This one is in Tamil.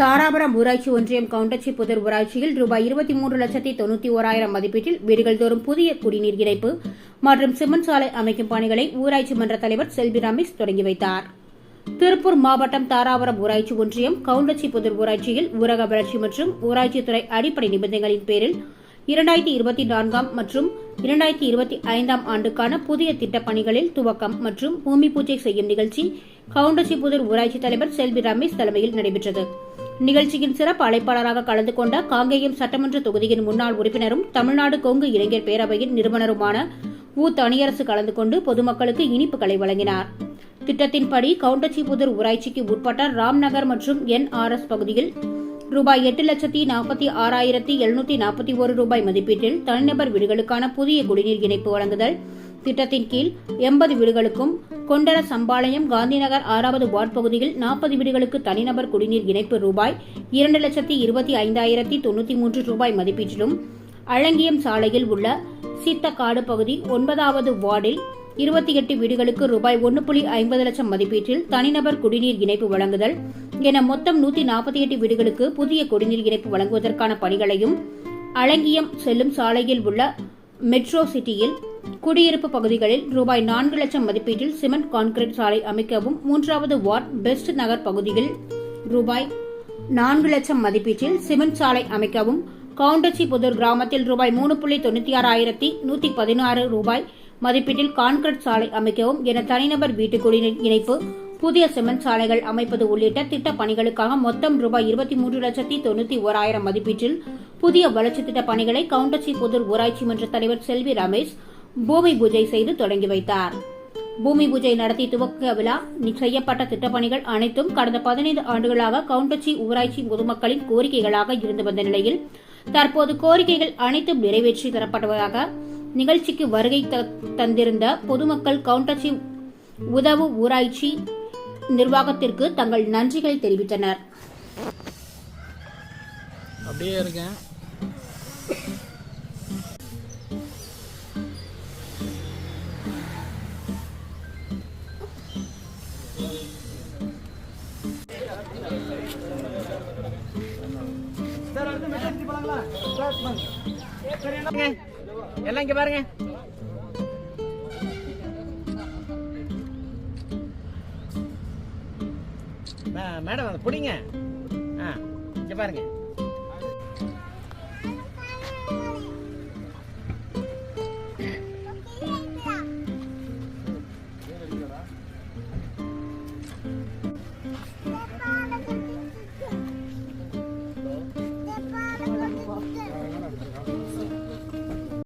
தாராபுரம் ஊராட்சி ஒன்றியம் கவுண்டச்சி புதர் ஊராட்சியில் ரூபாய் இருபத்தி மூன்று லட்சத்தி தொண்ணூத்தி ஓராயிரம் மதிப்பீட்டில் வீடுகள் தோறும் புதிய குடிநீர் இணைப்பு மற்றும் சிமெண்ட் சாலை அமைக்கும் பணிகளை ஊராட்சி மன்ற தலைவர் செல்வி ரமேஷ் தொடங்கி வைத்தார். திருப்பூர் மாவட்டம் தாராபுரம் ஊராட்சி ஒன்றியம் கவுண்டச்சி புதர் ஊராட்சியில் ஊரக வளர்ச்சி மற்றும் ஊராட்சித்துறை அடிப்படை நிபந்தனைகளின் பேரில் இரண்டாயிரத்தி இருபத்தி நான்காம் மற்றும் இரண்டாயிரத்தி இருபத்தி ஐந்தாம் ஆண்டுக்கான புதிய திட்டப் பணிகளில் துவக்கம் மற்றும் பூமி பூஜை செய்யும் நிகழ்ச்சி கவுண்டசிபுதூர் ஊராட்சி தலைவர் செல்வி ரமேஷ் தலைமையில் நடைபெற்றது. நிகழ்ச்சியின் சிறப்பு அழைப்பாளராக கலந்து கொண்ட காங்கேயம் சட்டமன்ற தொகுதியின் முன்னாள் உறுப்பினரும் தமிழ்நாடு கொங்கு இளைஞர் பேரவையின் நிறுவனருமான உ. தனியரசு கலந்து கொண்டு பொதுமக்களுக்கு இனிப்புகளை வழங்கினார். திட்டத்தின்படி கவுண்டச்சிபுதூர் ஊராட்சிக்கு உட்பட்ட ராம்நகர் மற்றும் என்ஆர்எஸ் பகுதியில் ரூபாய் எட்டு லட்சத்தி நாற்பத்தி ஆறாயிரத்தி எழுநூத்தி நாற்பத்தி ஒரு ரூபாய் மதிப்பீட்டில் தனிநபர் வீடுகளுக்கான புதிய குடிநீர் இணைப்பு வழங்குதல் திட்டத்தின் கீழ் எண்பது வீடுகளுக்கும் கொண்டர சம்பாளையம் காந்திநகர் ஆறாவது வார்டு பகுதியில் நாற்பது வீடுகளுக்கு தனிநபர் குடிநீர் இணைப்பு ரூபாய் இரண்டு லட்சத்தி இருபத்தி ஐந்தாயிரத்தி தொண்ணூத்தி மூன்று ரூபாய் மதிப்பீட்டிலும் அழங்கியம் சாலையில் உள்ள சீத்தக்காடு பகுதி ஒன்பதாவது வார்டில் இருபத்தி எட்டு வீடுகளுக்கு ரூபாய் ஒன்று புள்ளி ஐம்பது லட்சம் மதிப்பீட்டில் தனிநபர் குடிநீர் இணைப்பு வழங்குதல் என மொத்தம் நூத்தி நாற்பத்தி எட்டு வீடுகளுக்கு புதிய குடிநீர் இணைப்பு வழங்குவதற்கான பணிகளையும் அழங்கியம் செல்லும் சாலையில் உள்ள மெட்ரோ சிட்டியில் குடியிருப்பு பகுதிகளில் ரூபாய் நான்கு லட்சம் மதிப்பீட்டில் சிமெண்ட் கான்கிரீட் சாலை அமைக்கவும் மூன்றாவது வார்ட் பெஸ்ட் நகர் பகுதியில் ரூபாய் நான்கு லட்சம் மதிப்பீட்டில் சிமெண்ட் சாலை அமைக்கவும் கவுண்டச்சி புதூர் கிராமத்தில் ரூபாய் மூணு புள்ளி தொண்ணூத்தி ஆறாயிரத்தி நூத்தி பதினாறு ரூபாய் மதிப்பீட்டில் கான்கிரீட் சாலை அமைக்கவும் என தனிநபர் வீட்டு குடிநீர் இணைப்பு புதிய சிமெண்ட் சாலைகள் அமைப்பது உள்ளிட்ட திட்டப் பணிகளுக்காக மொத்தம் ரூபாய் இருபத்தி மூன்று லட்சத்தி தொண்ணூத்தி ஓராயிரம் மதிப்பீட்டில் புதிய வளர்ச்சி திட்ட பணிகளை கவுண்டச்சி புதூர் ஊராட்சி மன்ற தலைவர் செல்வி ரமேஷ் பூமி பூஜை செய்து தொடங்கி வைத்தார். பூமி பூஜை நடத்தி துவக்க விழா செய்யப்பட்ட திட்டப்பணிகள் அனைத்தும் கடந்த பதினைந்து ஆண்டுகளாக கவுண்டச்சி ஊராட்சி பொதுமக்களின் கோரிக்கைகளாக இருந்து வந்த நிலையில் தற்போது கோரிக்கைகள் அனைத்தும் நிறைவேற்றி தரப்படுவதாக நிகழ்ச்சிக்கு வருகை தந்திருந்த பொதுமக்கள் கவுண்டச்சி உதவு ஊராட்சி நிர்வாகத்திற்கு தங்கள் நன்றிகளை தெரிவித்தனர். அப்படியே இருக்கேன். எல்லாம் இங்க பாருங்க மேடம் அதை பிடிங்க ஆ இங்க பாருங்க.